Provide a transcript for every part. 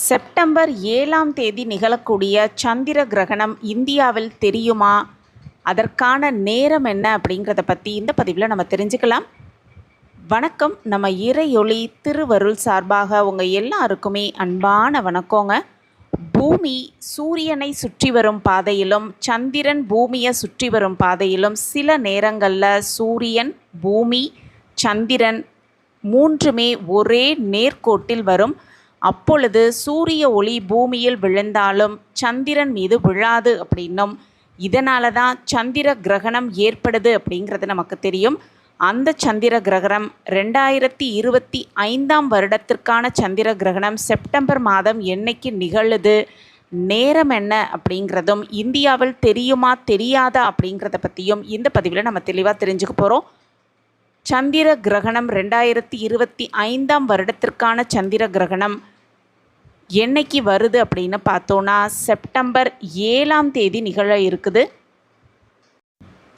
September ஏழாம் தேதி நிகழக்கூடிய சந்திர கிரகணம் இந்தியாவில் தெரியுமா? அதற்கான நேரம் என்ன அப்படிங்கிறத பற்றி இந்த பதிவில் நம்ம தெரிஞ்சுக்கலாம். வணக்கம். நம்ம இறையொளி திருவருள் சார்பாக உங்கள் எல்லாருக்குமே அன்பான வணக்கங்க. பூமி சூரியனை சுற்றி வரும் பாதையிலும் சந்திரன் பூமியை சுற்றி வரும் பாதையிலும் சில நேரங்களில் சூரியன் பூமி சந்திரன் மூன்றுமே ஒரே நேர்கோட்டில் வரும். அப்பொழுது சூரிய ஒளி பூமியில் விழுந்தாலும் சந்திரன் மீது விழாது அப்படின்னும். இதனால தான் சந்திர கிரகணம் ஏற்படுது அப்படிங்கிறது நமக்கு தெரியும். அந்த சந்திர கிரகணம் ரெண்டாயிரத்தி இருபத்தி ஐந்தாம் வருடத்திற்கான சந்திர கிரகணம் செப்டம்பர் மாதம் என்னைக்கு நிகழுது? நேரம் என்ன அப்படிங்கிறதும் இந்தியாவில் தெரியுமா தெரியாதா அப்படிங்கிறத பற்றியும் இந்த பதிவில் நம்ம தெளிவாக தெரிஞ்சுக்க போகிறோம் சந்திர கிரகணம் ரெண்டாயிரத்தி இருபத்தி ஐந்தாம் வருடத்திற்கான சந்திர கிரகணம் என்னைக்கு வருது அப்படின்னு பார்த்தோன்னா செப்டம்பர் ஏழாம் தேதி நிகழ இருக்குது.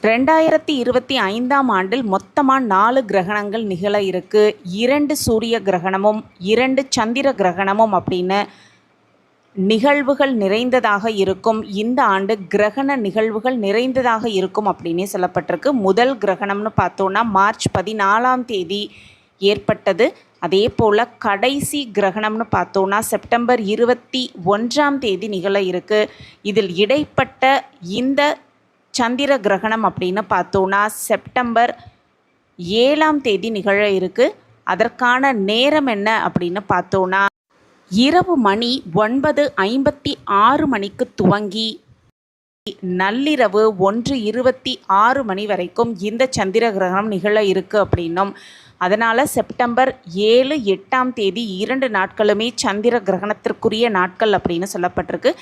ரெண்டாயிரத்தி இருபத்தி ஐந்தாம் ஆண்டில் மொத்தமாக நாலு கிரகணங்கள் நிகழ இருக்கு. இரண்டு சூரிய கிரகணமும் இரண்டு சந்திர கிரகணமும் அப்படின்னு நிகழ்வுகள் நிறைந்ததாக இருக்கும். இந்த ஆண்டு கிரகண நிகழ்வுகள் நிறைந்ததாக இருக்கும் அப்படின்னே சொல்லப்பட்டிருக்கு. முதல் கிரகணம்னு பார்த்தோன்னா மார்ச் பதினாலாம் தேதி ஏற்பட்டது. அதே போல் கடைசி கிரகணம்னு பார்த்தோன்னா செப்டம்பர் இருபத்தி ஒன்றாம் தேதி நிகழ இருக்கு. இதில் இடைப்பட்ட இந்த சந்திர கிரகணம் அப்படின்னு பார்த்தோன்னா செப்டம்பர் ஏழாம் தேதி நிகழ இருக்கு. அதற்கான நேரம் என்ன அப்படின்னு பார்த்தோன்னா இரவு மணி ஒன்பது ஐம்பத்தி ஆறு மணிக்கு துவங்கி நள்ளிரவு ஒன்று இருபத்தி ஆறு மணி வரைக்கும் இந்த சந்திர கிரகணம் நிகழ இருக்கு அப்படின்னும். அதனால் செப்டம்பர் ஏழு எட்டாம் தேதி இரண்டு நாட்களுமே சந்திர கிரகணத்திற்குரிய நாட்கள் அப்படின்னு சொல்லப்பட்டிருக்கு.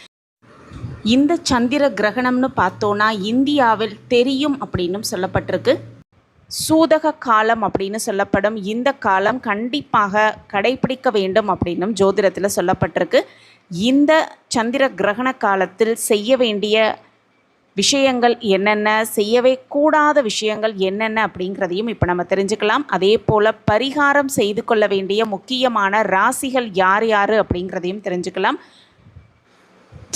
இந்த சந்திர கிரகணம்னு பார்த்தோன்னா இந்தியாவில் தெரியும் அப்படின்னும் சொல்லப்பட்டிருக்கு. சூதக காலம் அப்படின்னு சொல்லப்படும் இந்த காலம் கண்டிப்பாக கடைபிடிக்க வேண்டும் அப்படின்னும் ஜோதிடத்தில் சொல்லப்பட்டிருக்கு. இந்த சந்திர கிரகண காலத்தில் செய்ய வேண்டிய விஷயங்கள் என்னென்ன செய்யவே கூடாத விஷயங்கள் என்னென்ன அப்படிங்கிறதையும் இப்போ நம்ம தெரிஞ்சுக்கலாம். அதே போல் பரிகாரம் செய்து கொள்ள வேண்டிய முக்கியமான ராசிகள் யார் யார் அப்படிங்கிறதையும் தெரிஞ்சுக்கலாம்.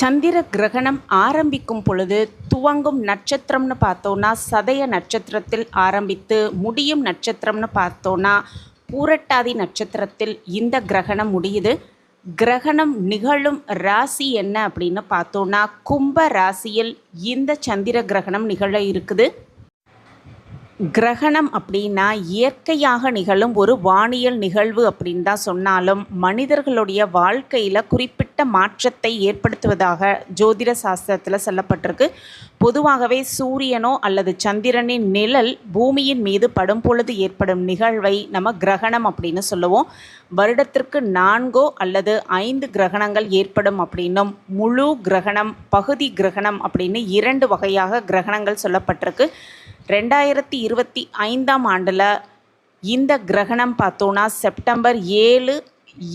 சந்திர கிரகணம் ஆரம்பிக்கும் பொழுது துவங்கும் நட்சத்திரம்னு பார்த்தோன்னா சதய நட்சத்திரத்தில் ஆரம்பித்து முடியும் நட்சத்திரம்னு பார்த்தோன்னா பூரட்டாதி நட்சத்திரத்தில் இந்த கிரகணம் முடியுது. கிரகணம் நிகழும் ராசி என்ன அப்படின்னு பார்த்தோன்னா கும்ப ராசியில் இந்த சந்திர கிரகணம் நிகழ இருக்குது. கிரகணம் அப்படின்னா இயற்கையாக நிகழும் ஒரு வானியல் நிகழ்வு அப்படின்னு தான் சொன்னாலும் மனிதர்களுடைய வாழ்க்கையில் குறிப்பிட்ட மாற்றத்தை ஏற்படுத்துவதாக ஜோதிட சாஸ்திரத்தில் சொல்லப்பட்டிருக்கு. பொதுவாகவே சூரியனோ அல்லது சந்திரனின் நிழல் பூமியின் மீது படும் பொழுது ஏற்படும் நிகழ்வை நம்ம கிரகணம் அப்படின்னு சொல்லுவோம். வருடத்திற்கு நான்கோ அல்லது ஐந்து கிரகணங்கள் ஏற்படும் அப்படின்னும் முழு கிரகணம் பகுதி கிரகணம் அப்படின்னு இரண்டு வகையாக கிரகணங்கள் சொல்லப்பட்டிருக்கு. ரெண்டாயிரத்தி இருபத்தி ஐந்தாம் ஆண்டில் இந்த கிரகணம் பார்த்தோன்னா செப்டம்பர் ஏழு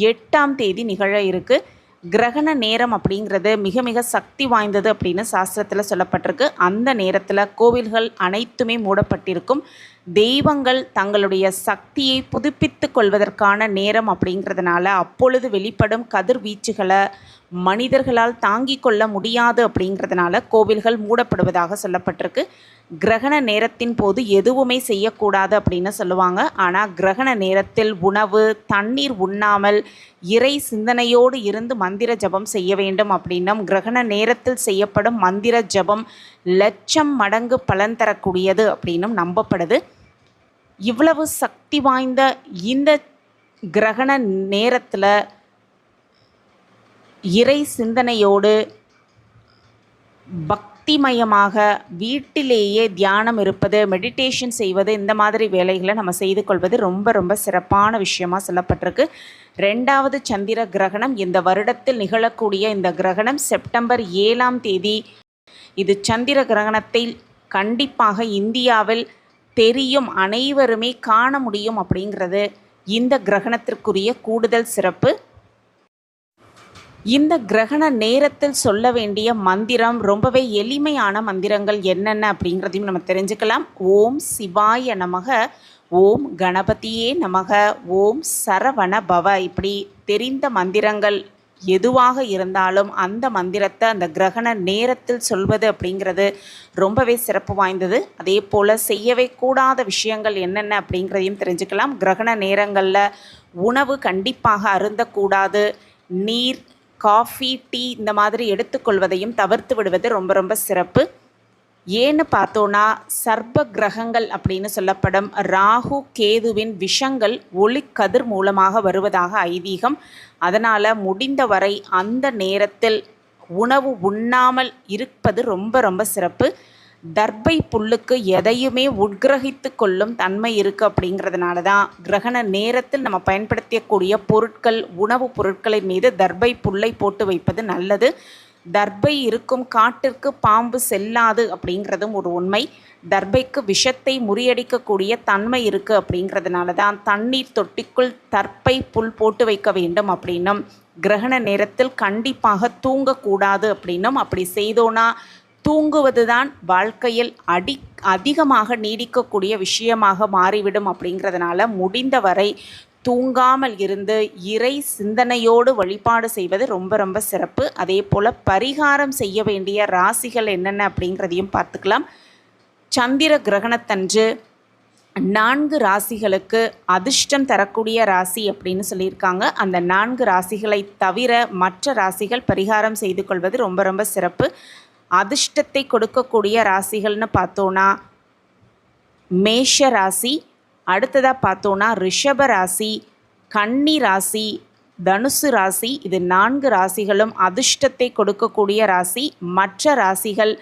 எட்டாம் தேதி நிகழ இருக்குது கிரகண நேரம் அப்படிங்கிறது மிக மிக சக்தி வாய்ந்தது அப்படின்னு சாஸ்திரத்தில் சொல்லப்பட்டிருக்கு. அந்த நேரத்தில் கோவில்கள் அனைத்துமே மூடப்பட்டிருக்கும். தெய்வங்கள் தங்களுடைய சக்தியை புதுப்பித்து கொள்வதற்கான நேரம் அப்படிங்கிறதுனால அப்பொழுது வெளிப்படும் கதிர்வீச்சுகளை மனிதர்களால் தாங்கிக் கொள்ள முடியாது அப்படிங்கிறதுனால கோவில்கள் மூடப்படுவதாக சொல்லப்பட்டிருக்கு. கிரகண நேரத்தின் போது எதுவுமே செய்யக்கூடாது அப்படின்னு சொல்லுவாங்க. ஆனால் கிரகண நேரத்தில் உணவு தண்ணீர் உண்ணாமல் இறை சிந்தனையோடு இருந்து மந்திர ஜபம் செய்ய வேண்டும் அப்படின்னும் கிரகண நேரத்தில் செய்யப்படும் மந்திர ஜபம் லட்சம் மடங்கு பலன் தரக்கூடியது அப்படின்னும் நம்பப்படுது. இவ்வளவு சக்தி வாய்ந்த இந்த கிரகண நேரத்தில் இறை சிந்தனையோடு பக்திமயமாக வீட்டிலேயே தியானம் இருப்பது மெடிடேஷன் செய்வது இந்த மாதிரி வேலைகளை நம்ம செய்து கொள்வது ரொம்ப ரொம்ப சிறப்பான விஷயமாக சொல்லப்பட்டிருக்கு. ரெண்டாவது சந்திர கிரகணம் இந்த வருடத்தில் நிகழக்கூடிய இந்த கிரகணம் செப்டம்பர் ஏழாம் தேதி. இது சந்திர கிரகணத்தை கண்டிப்பாக இந்தியாவில் தெரியும் அனைவருமே காண முடியும் அப்படிங்கிறது இந்த கிரகணத்திற்குரிய கூடுதல் சிறப்பு. இந்த கிரகண நேரத்தில் சொல்ல வேண்டிய மந்திரம் ரொம்பவே எளிமையான மந்திரங்கள் என்னென்ன அப்படிங்கிறதையும் நம்ம தெரிஞ்சுக்கலாம். ஓம் சிவாய நமக ஓம் கணபதியே நமக ஓம் சரவண பவ. இப்படி தெரிந்த மந்திரங்கள் எதுவாக இருந்தாலும் அந்த மந்திரத்தை அந்த கிரகண நேரத்தில் சொல்வது அப்படிங்கிறது ரொம்பவே சிறப்பு வாய்ந்தது. அதே போல் செய்யவே கூடாத விஷயங்கள் என்னென்ன அப்படிங்கிறதையும் தெரிஞ்சுக்கலாம். கிரகண நேரங்களில் உணவு கண்டிப்பாக அருந்தக்கூடாது. நீர் காஃபி டீ இந்த மாதிரி எடுத்துக்கொள்வதையும் தவிர்த்து விடுவது ரொம்ப ரொம்ப சிறப்பு. ஏன்னு பார்த்தோன்னா சர்ப்ப கிரகங்கள் அப்படின்னு சொல்லப்படும் ராகு கேதுவின் விஷங்கள் ஒளிக்கதிர் மூலமாக வருவதாக ஐதீகம். அதனால் முடிந்தவரை அந்த நேரத்தில் உணவு உண்ணாமல் இருப்பது ரொம்ப ரொம்ப சிறப்பு. தர்பை புல்லுக்கு எதையுமே உட்கிரகித்து கொள்ளும் தன்மை இருக்குது அப்படிங்கிறதுனால தான் கிரகண நேரத்தில் நம்ம பயன்படுத்தக்கூடிய பொருட்கள் உணவுப் பொருட்களின் மீது தர்பை புல்லை போட்டு வைப்பது நல்லது. தர்பை இருக்கும் காட்டிற்கு பாம்பு செல்லாது அப்படிங்கிறதும் ஒரு உண்மை. தர்பைக்கு விஷத்தை முறியடிக்கக்கூடிய தன்மை இருக்குது அப்படிங்கிறதுனால தான் தண்ணீர் தொட்டிக்குள் தர்ப்பை புல் போட்டு வைக்க வேண்டும் அப்படின்னும். கிரகண நேரத்தில் கண்டிப்பாக தூங்கக்கூடாது அப்படின்னும். அப்படி செய்தோன்னா தூங்குவது தான் வாழ்க்கையில் அடி அதிகமாக நீடிக்கக்கூடிய விஷயமாக மாறிவிடும் அப்படிங்கிறதுனால முடிந்தவரை தூங்காமல் இருந்து இறை சிந்தனையோடு வழிபாடு செய்வது ரொம்ப ரொம்ப சிறப்பு. அதே போல் பரிகாரம் செய்ய வேண்டிய ராசிகள் என்னென்ன அப்படிங்கிறதையும் பார்த்துக்கலாம். சந்திர கிரகணத்தன்று நான்கு ராசிகளுக்கு அதிர்ஷ்டம் தரக்கூடிய ராசி அப்படின்னு சொல்லியிருக்காங்க. அந்த நான்கு ராசிகளை தவிர மற்ற ராசிகள் பரிகாரம் செய்து கொள்வது ரொம்ப ரொம்ப சிறப்பு. அதிர்ஷ்டத்தை கொடுக்கக்கூடிய ராசிகள்னு பார்த்தோன்னா மேஷ ராசி அடுத்ததாக பார்த்தோன்னா ரிஷப ராசி கன்னி ராசி தனுசு ராசி இது நான்கு ராசிகளும் அதிர்ஷ்டத்தை கொடுக்கக்கூடிய ராசி. மற்ற ராசிகள்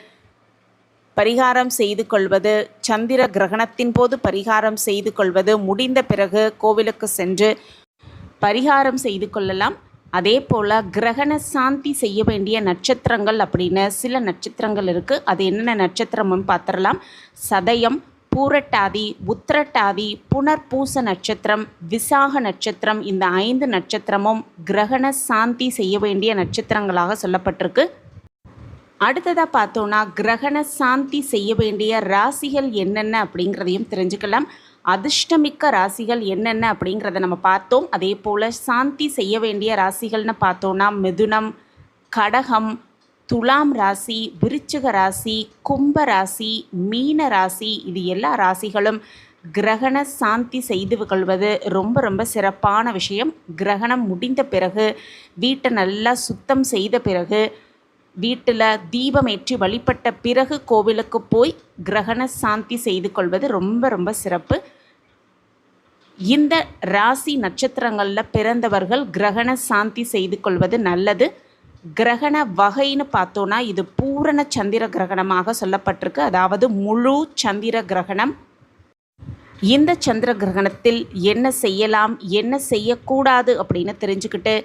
பரிகாரம் செய்து கொள்வது சந்திர கிரகணத்தின் போது பரிகாரம் செய்து கொள்வது முடிந்த பிறகு கோவிலுக்கு சென்று பரிகாரம் செய்து கொள்ளலாம். அதே போல் கிரகண சாந்தி செய்ய வேண்டிய நட்சத்திரங்கள் அப்படின்னு சில நட்சத்திரங்கள் இருக்குது அது என்னென்ன நட்சத்திரம்னு பார்த்துடலாம். சதயம் பூரட்டாதி உத்திரட்டாதி புனர்பூச நட்சத்திரம் விசாக நட்சத்திரம் இந்த ஐந்து நட்சத்திரமும் கிரகண சாந்தி செய்ய வேண்டிய நட்சத்திரங்களாக சொல்லப்பட்டிருக்கு. அடுத்ததாக பார்த்தோன்னா கிரகண சாந்தி செய்ய வேண்டிய ராசிகள் என்னென்ன அப்படிங்கிறதையும் தெரிஞ்சுக்கலாம். அதிர்ஷ்டமிக்க ராசிகள் என்னென்ன அப்படிங்கிறத நம்ம பார்த்தோம். அதே போல் சாந்தி செய்ய வேண்டிய ராசிகள்னு பார்த்தோன்னா மிதுனம் கடகம் துலாம் ராசி விருச்சிக ராசி கும்ப ராசி மீன ராசி இது எல்லா ராசிகளும் கிரகண சாந்தி செய்து கொள்வது ரொம்ப ரொம்ப சிறப்பான விஷயம். கிரகணம் முடிந்த பிறகு வீட்டை நல்லா சுத்தம் செய்த பிறகு வீட்டில் தீபம் ஏற்றி வழிபட்ட பிறகு கோவிலுக்கு போய் கிரகண சாந்தி செய்து கொள்வது ரொம்ப ரொம்ப சிறப்பு. இந்த ராசி நட்சத்திரங்களில் பிறந்தவர்கள் கிரகண சாந்தி செய்து கொள்வது நல்லது. கிரகண வகைன்னு பார்த்தோன்னா இது பூரண சந்திர கிரகணமாக சொல்லப்பட்டிருக்கு. அதாவது முழு சந்திர கிரகணம். இந்த சந்திர கிரகணத்தில் என்ன செய்யலாம் என்ன செய்யக்கூடாது அப்படின்னு தெரிஞ்சுக்கிட்டு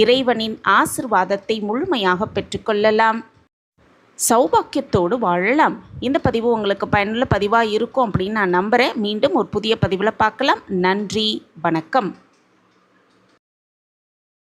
இறைவனின் ஆசிர்வாதத்தை முழுமையாக பெற்றுக்கொள்ளலாம். சௌபாக்கியத்தோடு வாழலாம். இந்த பதிவு உங்களுக்கு பயனுள்ள பதிவாக இருக்கும் அப்படின்னு நான் நம்புகிறேன் மீண்டும் ஒரு புதிய பதிவில் பார்க்கலாம். நன்றி வணக்கம்.